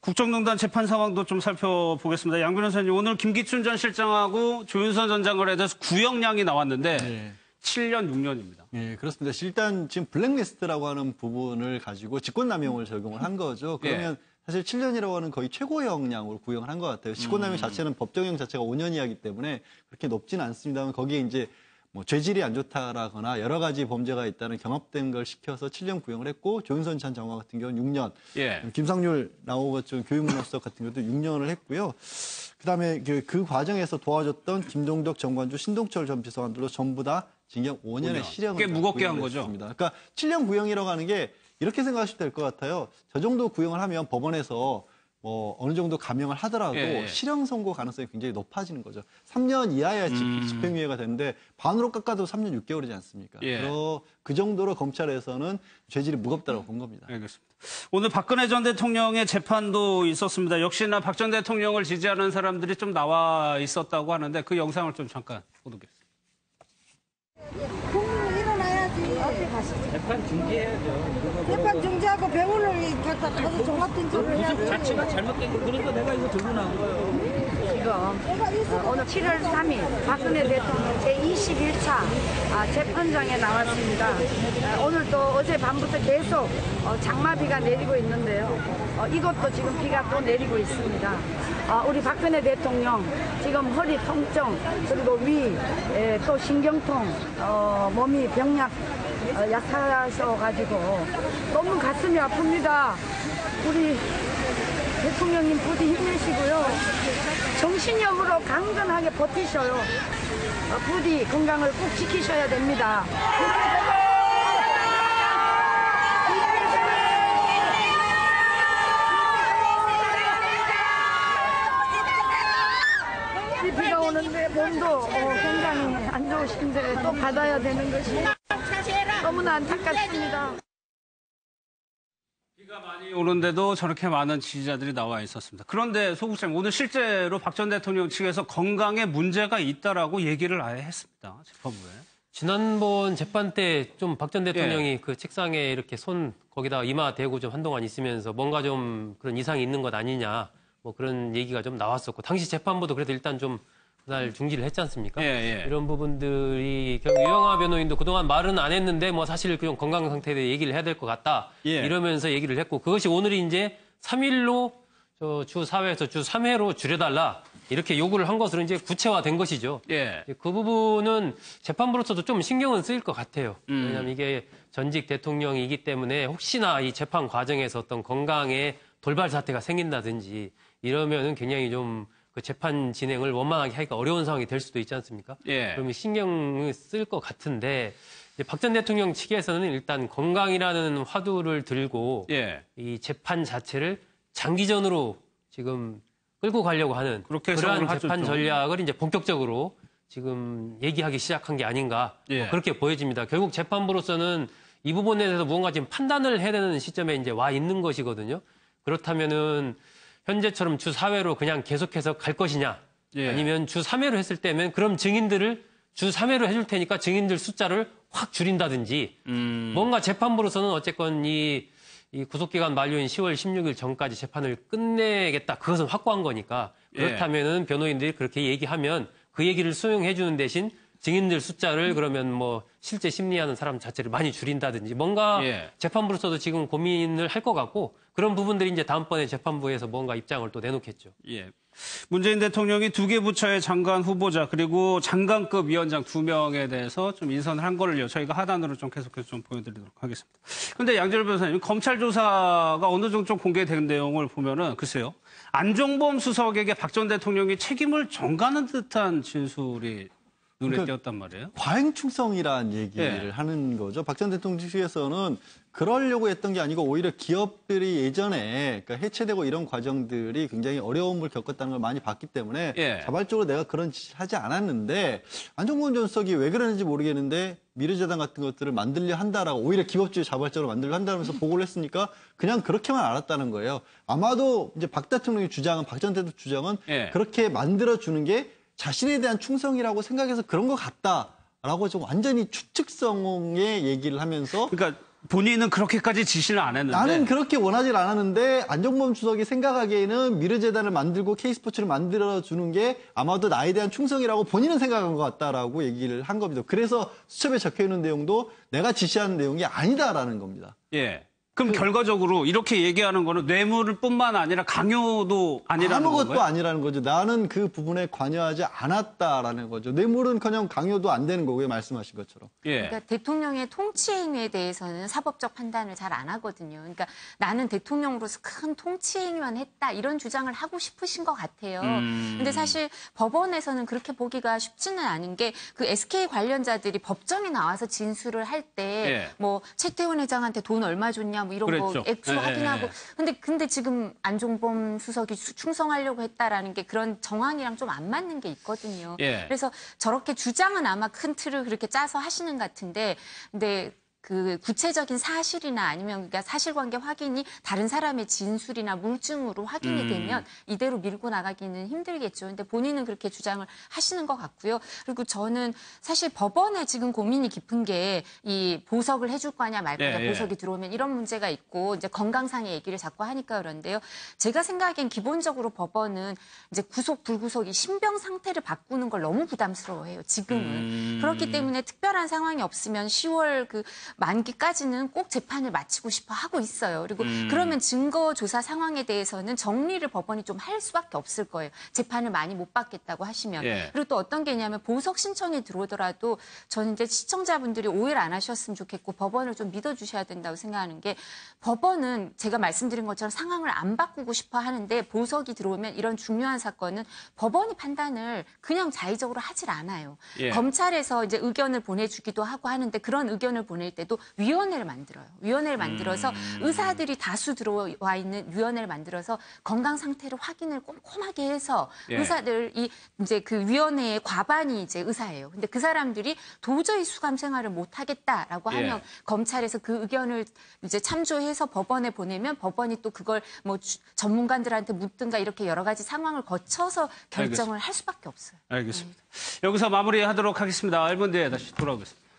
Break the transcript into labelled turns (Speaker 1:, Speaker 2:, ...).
Speaker 1: 국정농단 재판 상황도 좀 살펴보겠습니다. 양 변호사님, 오늘 김기춘 전 실장하고 조윤선 전 장관에 대해서 구형량이 나왔는데
Speaker 2: 네.
Speaker 1: 7년, 6년입니다.
Speaker 2: 예, 그렇습니다. 일단 지금 블랙리스트라고 하는 부분을 가지고 직권남용을 적용을 한 거죠. 그러면 사실 7년이라고 하는 거의 최고형량으로 구형을 한 것 같아요. 직권남용 자체는 법정형 자체가 5년 이하기 때문에 그렇게 높지는 않습니다만 거기에 이제 뭐 죄질이 안 좋다라거나 여러 가지 범죄가 있다는 경합된 걸 시켜서 7년 구형을 했고 조윤선 전 장관 같은 경우는 6년,
Speaker 1: 예.
Speaker 2: 김상률 나오고 교육문화수석 같은 경우도 6년을 했고요. 그다음에 그, 그 과정에서 도와줬던 김동덕 정관주, 신동철 전 비서관들도 전부 다 징역 5년의
Speaker 1: 5년.
Speaker 2: 실형을
Speaker 1: 꽤 무겁게 한 거죠.
Speaker 2: 했습니다. 그러니까 7년 구형이라고 하는 게 이렇게 생각하시면 될 것 같아요. 저 정도 구형을 하면 법원에서 뭐 어느 정도 감형을 하더라도
Speaker 1: 예, 예.
Speaker 2: 실형 선고 가능성이 굉장히 높아지는 거죠. 3년 이하야 집,
Speaker 1: 음.
Speaker 2: 집행유예가 되는데 반으로 깎아도 3년 6개월이지 않습니까?
Speaker 1: 예.
Speaker 2: 그러, 그 정도로 검찰에서는 죄질이 무겁다고 본 겁니다.
Speaker 1: 알겠습니다. 오늘 박근혜 전 대통령의 재판도 있었습니다. 역시나 박 전 대통령을 지지하는 사람들이 좀 나와 있었다고 하는데 그 영상을 좀 잠깐 보도겠습니다.
Speaker 3: 국민이 일어나야지. 어디 가시죠?
Speaker 4: 재판 중지해야죠.
Speaker 3: 재판 중지하고 병원을 갖다 가서 종합된 소를
Speaker 4: 무슨
Speaker 3: 해야지.
Speaker 4: 자체가 잘못된 거 그러니까 내가 이거 들고 나온 거예요.
Speaker 5: 지금 어, 오늘 7월 3일 박근혜 대통령 제21차 재판장에 나왔습니다. 어, 오늘도 어제 밤부터 계속 어, 장마비가 내리고 있는데요. 어, 이것도 지금 비가 또 내리고 있습니다. 어, 우리 박근혜 대통령 지금 허리 통증 그리고 위 또 신경통 어, 몸이 병약 어, 약하셔가지고 너무 가슴이 아픕니다. 우리 대통령님 부디 힘내시고요. 정신력으로 강건하게 버티셔요. 어, 부디 건강을 꼭 지키셔야 됩니다. 이 비가 오는데 몸도 어, 굉장히 안 좋으신데 또 받아야 되는 것이 너무나 안타깝습니다.
Speaker 1: 비가 많이 오는데도 저렇게 많은 지지자들이 나와 있었습니다. 그런데 소국장님, 오늘 실제로 박 전 대통령 측에서 건강에 문제가 있다라고 얘기를 아예 했습니다. 재판부에.
Speaker 6: 지난번 재판 때 좀 박 전 대통령이 그 책상에 이렇게 손 거기다 이마 대고 좀 한동안 있으면서 뭔가 좀 그런 이상이 있는 것 아니냐 뭐 그런 얘기가 좀 나왔었고 당시 재판부도 그래도 일단 좀그 날 중지를 했지 않습니까?
Speaker 1: 예, 예.
Speaker 6: 이런 부분들이 결국 유영하 변호인도 그동안 말은 안 했는데 뭐 사실 그런 건강 상태에 대해 얘기를 해야 될 것 같다
Speaker 1: 예.
Speaker 6: 이러면서 얘기를 했고 그것이 오늘이 이제 3일로 주 4회에서 주 3회로 줄여달라 이렇게 요구를 한 것으로 이제 구체화된 것이죠.
Speaker 1: 예.
Speaker 6: 그 부분은 재판부로서도 좀 신경은 쓰일 것 같아요.
Speaker 1: 음.
Speaker 6: 왜냐하면 이게 전직 대통령이기 때문에 혹시나 이 재판 과정에서 어떤 건강에 돌발 사태가 생긴다든지 이러면은 굉장히 좀 그 재판 진행을 원만하게 하기가 어려운 상황이 될 수도 있지 않습니까?
Speaker 1: 예.
Speaker 6: 그러면 신경을 쓸 것 같은데 박 전 대통령 측에서는 일단 건강이라는 화두를 들고
Speaker 1: 예.
Speaker 6: 이 재판 자체를 장기전으로 지금 끌고 가려고 하는
Speaker 1: 그렇게
Speaker 6: 그러한 재판
Speaker 1: 좀.
Speaker 6: 전략을 이제 본격적으로 지금 얘기하기 시작한 게 아닌가
Speaker 1: 예.
Speaker 6: 뭐 그렇게 보여집니다. 결국 재판부로서는 이 부분에 대해서 무언가 지금 판단을 해야 되는 시점에 이제 와 있는 것이거든요. 그렇다면은 현재처럼 주 4회로 그냥 계속해서 갈 것이냐
Speaker 1: 예.
Speaker 6: 아니면 주 3회로 했을 때면 그럼 증인들을 주 3회로 해줄 테니까 증인들 숫자를 확 줄인다든지
Speaker 1: 음.
Speaker 6: 뭔가 재판부로서는 어쨌건 이, 이 구속기간 만료인 10월 16일 전까지 재판을 끝내겠다. 그것은 확고한 거니까.
Speaker 1: 예.
Speaker 6: 그렇다면은 변호인들이 그렇게 얘기하면 그 얘기를 수용해 주는 대신 증인들 숫자를 그러면 뭐 실제 심리하는 사람 자체를 많이 줄인다든지 뭔가
Speaker 1: 예.
Speaker 6: 재판부로서도 지금 고민을 할 것 같고 그런 부분들이 이제 다음번에 재판부에서 뭔가 입장을 또 내놓겠죠.
Speaker 1: 예. 문재인 대통령이 두 개 부처의 장관 후보자 그리고 장관급 위원장 두 명에 대해서 좀 인선을 한 거를요. 저희가 하단으로 좀 계속해서 좀 보여드리도록 하겠습니다. 그런데 양재열 변호사님 검찰 조사가 어느 정도 좀 공개된 내용을 보면은 글쎄요. 안종범 수석에게 박 전 대통령이 책임을 전가하는 듯한 진술이 눈에
Speaker 2: 그러니까
Speaker 1: 띄었단 말이에요.
Speaker 2: 과잉 충성이라는 얘기를
Speaker 1: 예.
Speaker 2: 하는 거죠. 박 전 대통령 측에서는 그러려고 했던 게 아니고 오히려 기업들이 예전에 그러니까 해체되고 이런 과정들이 굉장히 어려움을 겪었다는 걸 많이 봤기 때문에
Speaker 1: 예.
Speaker 2: 자발적으로 내가 그런 짓을 하지 않았는데 안종범 전 수석이 왜 그러는지 모르겠는데 미래재단 같은 것들을 만들려 한다라고 오히려 기업주의 자발적으로 만들려 한다면서 보고를 했으니까 그냥 그렇게만 알았다는 거예요. 아마도 이제 박 대통령의 주장은 박 전 대통령 주장은
Speaker 1: 예.
Speaker 2: 그렇게 만들어 주는 게 자신에 대한 충성이라고 생각해서 그런 것 같다라고 좀 완전히 추측성의 얘기를 하면서
Speaker 1: 그러니까 본인은 그렇게까지 지시는 안 했는데
Speaker 2: 나는 그렇게 원하지 않았는데 안정범 주석이 생각하기에는 미르재단을 만들고 K스포츠를 만들어 주는 게 아마도 나에 대한 충성이라고 본인은 생각한 것 같다라고 얘기를 한 겁니다. 그래서 수첩에 적혀 있는 내용도 내가 지시하는 내용이 아니다라는 겁니다.
Speaker 1: 예.
Speaker 2: 그
Speaker 1: 그럼 결과적으로 이렇게 얘기하는 거는 뇌물뿐만 아니라 강요도 아니라는
Speaker 2: 아무것도
Speaker 1: 건가요?
Speaker 2: 아니라는 거죠. 나는 그 부분에 관여하지 않았다라는 거죠. 뇌물은커녕 강요도 안 되는 거고요. 말씀하신 것처럼.
Speaker 1: 예.
Speaker 7: 그러니까 대통령의 통치 행위에 대해서는 사법적 판단을 잘 안 하거든요. 그러니까 나는 대통령으로서 큰 통치 행위만 했다 이런 주장을 하고 싶으신 것 같아요.
Speaker 1: 음.
Speaker 7: 근데 사실 법원에서는 그렇게 보기가 쉽지는 않은 게 그 SK 관련자들이 법정에 나와서 진술을 할때
Speaker 1: 예.
Speaker 7: 뭐 최태원 회장한테 돈 얼마 줬냐 뭐 이런
Speaker 1: 그랬죠.
Speaker 7: 거 액수
Speaker 1: 예,
Speaker 7: 확인하고
Speaker 1: 예.
Speaker 7: 근데 근데 지금 안종범 수석이 수- 충성하려고 했다라는 게 그런 정황이랑 좀 안 맞는 게 있거든요.
Speaker 1: 예.
Speaker 7: 그래서 저렇게 주장은 아마 큰 틀을 그렇게 짜서 하시는 것 같은데, 근데 그 구체적인 사실이나 아니면 그러니까 사실관계 확인이 다른 사람의 진술이나 물증으로 확인이
Speaker 1: 음.
Speaker 7: 되면 이대로 밀고 나가기는 힘들겠죠. 근데 본인은 그렇게 주장을 하시는 것 같고요. 그리고 저는 사실 법원에 지금 고민이 깊은 게 이 보석을 해줄 거냐 말 거냐
Speaker 1: 예, 예.
Speaker 7: 보석이 들어오면 이런 문제가 있고 이제 건강상의 얘기를 자꾸 하니까 그런데요. 제가 생각엔 기본적으로 법원은 이제 구속 불구속이 신병 상태를 바꾸는 걸 너무 부담스러워해요. 지금은
Speaker 1: 음.
Speaker 7: 그렇기 때문에 특별한 상황이 없으면 10월 그 만기까지는 꼭 재판을 마치고 싶어 하고 있어요. 그리고
Speaker 1: 음.
Speaker 7: 그러면 증거 조사 상황에 대해서는 정리를 법원이 좀 할 수밖에 없을 거예요. 재판을 많이 못 받겠다고 하시면
Speaker 1: 예.
Speaker 7: 그리고 또 어떤 게 있냐면 보석 신청이 들어오더라도 저는 이제 시청자분들이 오해를 안 하셨으면 좋겠고 법원을 좀 믿어주셔야 된다고 생각하는 게 법원은 제가 말씀드린 것처럼 상황을 안 바꾸고 싶어 하는데 보석이 들어오면 이런 중요한 사건은 법원이 판단을 그냥 자의적으로 하질 않아요.
Speaker 1: 예.
Speaker 7: 검찰에서 이제 의견을 보내주기도 하고 하는데 그런 의견을 보낼 때도 위원회를 만들어요. 위원회를 만들어서 의사들이 다수 들어와 있는 위원회를 만들어서 건강 상태를 확인을 꼼꼼하게 해서
Speaker 1: 예.
Speaker 7: 의사들 이 이제 그 위원회의 과반이 이제 의사예요. 근데 그 사람들이 도저히 수감 생활을 못 하겠다라고
Speaker 1: 예.
Speaker 7: 하면 검찰에서 그 의견을 이제 참조해서 법원에 보내면 법원이 또 그걸 뭐 주- 전문가들한테 묻든가 이렇게 여러 가지 상황을 거쳐서 결정을 할 수밖에 없어요.
Speaker 1: 알겠습니다. 여기서 마무리하도록 하겠습니다. 1분 뒤에 다시 돌아오겠습니다.